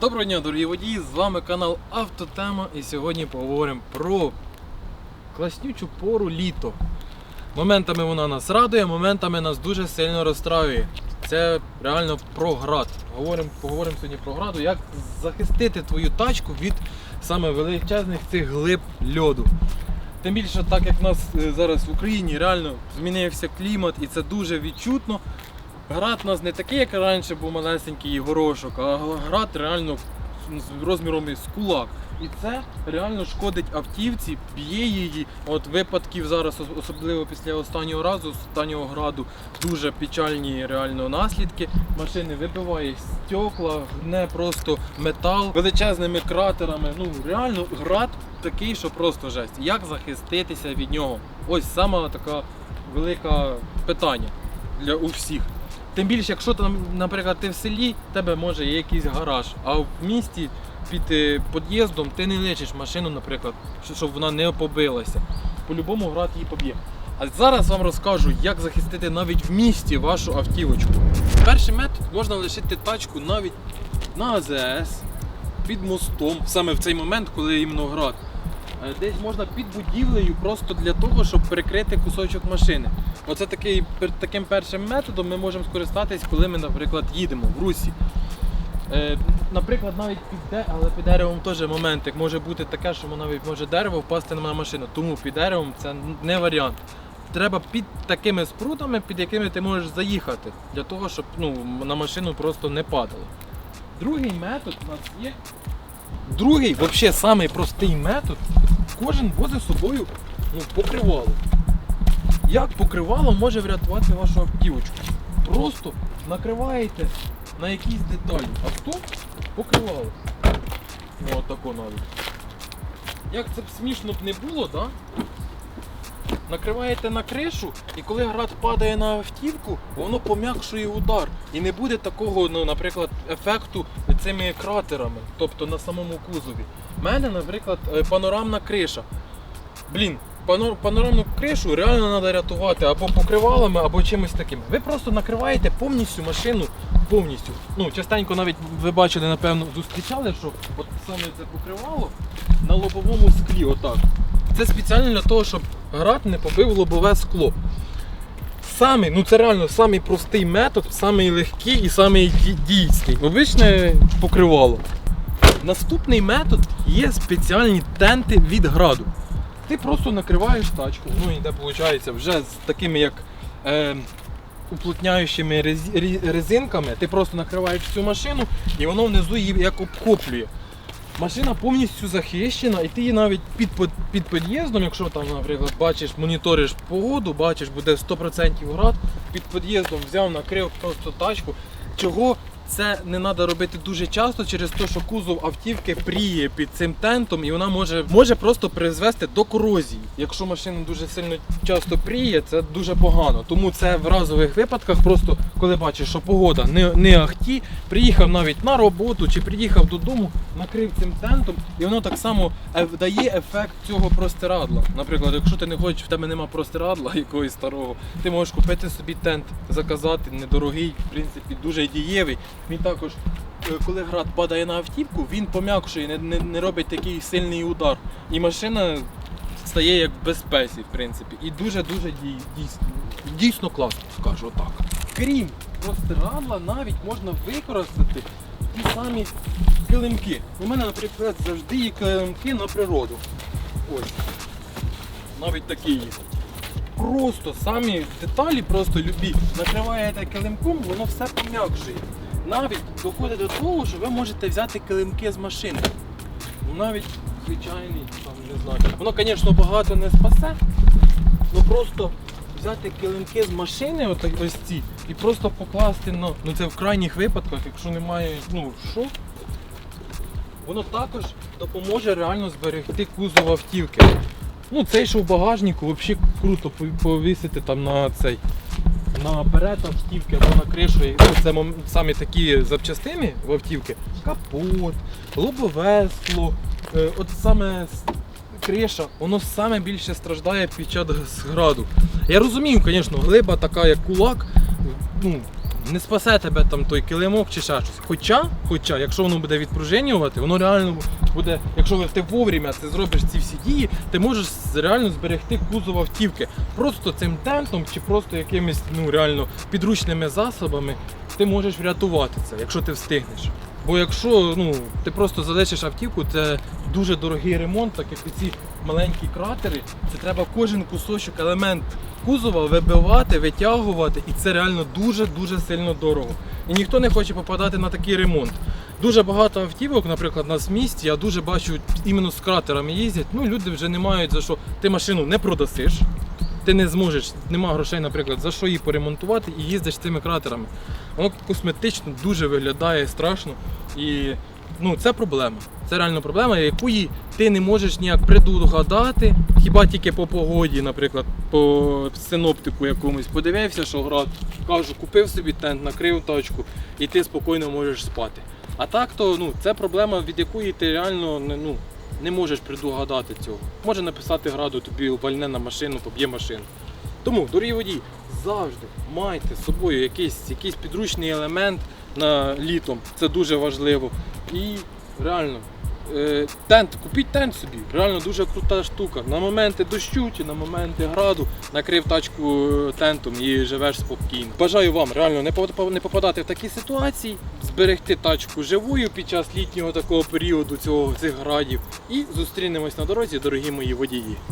Доброго дня, дорогі водії! З вами канал Автотема і сьогодні поговоримо про класнючу пору літо. Моментами вона нас радує, моментами нас дуже сильно розстраює. Це реально про град. Говоримо, поговоримо сьогодні про граду, як захистити твою тачку від саме величезних цих глиб льоду. Тим більше, так як в нас е, зараз в Україні реально змінився клімат і це дуже відчутно. Град у нас не такий, як раніше був малесенький горошок, а град реально розміром із кулак. І це реально шкодить автівці, б'є її. От випадків зараз, особливо після останнього разу, останнього граду, дуже печальні реально наслідки. Машини вибиває стекла, гне просто метал величезними кратерами. Ну реально град такий, що просто жесть. Як захиститися від нього? Ось саме така велика питання для у всіх. Тим більше, якщо там, наприклад, ти в селі, в тебе може є якийсь гараж, а в місті під е, під'їздом ти не лечиш машину, наприклад, щоб вона не побилася. По-любому град її поб'є. А зараз вам розкажу, як захистити навіть в місті вашу автівочку. Перший метод можна лишити тачку навіть на АЗС, під мостом, саме в цей момент, коли іменно град. Е, Десь можна під будівлею просто для того, щоб перекрити кусочок машини. Оце такий, таким першим методом ми можемо скористатись, коли ми, наприклад, їдемо в русі. Е, наприклад, навіть під, де, але під деревом теж моментик може бути таке, що навіть може дерево впасти на машину. Тому під деревом це не варіант. Треба під такими спрутами, під якими ти можеш заїхати, для того, щоб ну, на машину просто не падало. Другий метод у нас є. Другий, взагалі, самий простий метод. Кожен возить з собою ну, покривало. Як покривало може врятувати вашу автівочку? Просто накриваєте на якісь деталі. Авто покривало. Ну отако навіть. Як це б смішно б не було, так? Накриваєте на кришу, і коли град падає на автівку, воно пом'якшує удар. І не буде такого, ну, наприклад, ефекту цими кратерами, тобто на самому кузові. У мене, наприклад, е, панорамна криша. Блін, панорамну кришу реально треба рятувати або покривалами, або чимось таким. Ви просто накриваєте повністю машину, повністю. Ну, частенько навіть ви бачили, напевно, зустрічали, що от саме це покривало на лобовому склі, отак. Це спеціально для того, щоб град не побив лобове скло. Самий, ну це реально самий простий метод, самий легкий і самий ді- дійсний. Обичне покривало. Наступний метод є спеціальні тенти від граду. Ти просто накриваєш тачку, ну і де виходить, вже з такими як е, уплотняючими рез- резинками, ти просто накриваєш цю машину і воно внизу її як обхоплює. Машина повністю захищена, і ти її навіть під, під під'їздом, якщо там, наприклад, бачиш, моніториш погоду, бачиш, буде 100% град, під під'їздом взяв, накрив просто тачку. Чого це не треба робити дуже часто через те, що кузов автівки пріє під цим тентом, і вона може, може просто призвести до корозії. Якщо машина дуже сильно часто пріє, це дуже погано. Тому це в разових випадках, просто коли бачиш, що погода не, не ахті, приїхав навіть на роботу чи приїхав додому, накрив цим тентом, і воно так само е, дає ефект цього простирадла. Наприклад, якщо ти не хочеш, в тебе нема простирадла якогось старого, ти можеш купити собі тент, заказати, недорогий, в принципі, дуже дієвий. Він також, е, коли град падає на автівку, він пом'якшує, не, не, не робить такий сильний удар. І машина стає як в безпеці, в принципі. І дуже-дуже дій- дійсно, дійсно класно, скажу так. Крім простирадла, навіть можна використати ті самі килимки. У мене, наприклад, завжди є килимки на природу. Ось. Навіть такі є. Просто самі деталі, просто любі. Накриваєте килимком, воно все пом'якшує. Навіть доходить до того, що ви можете взяти килимки з машини. Ну, Навіть звичайний, там, не знаю. Воно, звісно, багато не спасе, ну просто взяти килимки з машини, отак, ось ці, і просто покласти на. Ну це в крайніх випадках, якщо немає, ну що, воно також допоможе реально зберегти кузов автівки. Ну, цей, що в багажнику, взагалі круто повісити там на цей. На перед автівки або на кришу. Це самі такі запчастини в автівки. Капот, лобове скло. Е, От саме криша, воно саме більше страждає під час граду. Я розумію, звісно, глиба така, як кулак, ну, не спасе тебе там той килимок чи ще щось. Хоча, хоча, якщо воно буде відпружинювати, воно реально буде, якщо ти вовремя це зробиш ці всі дії, ти можеш реально зберегти кузов автівки. Просто цим тентом чи просто якимись ну реально підручними засобами ти можеш врятувати це, якщо ти встигнеш. Бо якщо ну, ти просто залишиш автівку, це дуже дорогий ремонт, так як і ці маленькі кратери, це треба кожен кусочок, елемент кузова вибивати, витягувати, і це реально дуже-дуже сильно дорого. І ніхто не хоче попадати на такий ремонт. Дуже багато автівок, наприклад, в місті, я дуже бачу іменно з кратерами їздять. Ну, люди вже не мають за що. Ти машину не продасиш, ти не зможеш, нема грошей, наприклад, за що її поремонтувати і їздиш цими кратерами. Воно косметично дуже виглядає страшно. І ну, це проблема. Це реально проблема, якої ти не можеш ніяк предугадати, хіба тільки по погоді, наприклад, по синоптику якомусь подивився, що град, кажу, купив собі тент, накрив тачку, і ти спокійно можеш спати. А так то ну, це проблема, від якої ти реально не, ну, не можеш предугадати цього. Може написати граду, тобі вальне на машину, поб'є машину. Тому, дорогі водії, завжди майте з собою якийсь, якийсь підручний елемент на літом. Це дуже важливо. І реально, тент, купіть тент собі. Реально дуже крута штука. На моменти дощу на моменти граду накрив тачку е, тентом і живеш спокійно. Бажаю вам реально не попадати в такі ситуації, зберегти тачку живою під час літнього такого періоду цього цих градів. І зустрінемось на дорозі, дорогі мої водії.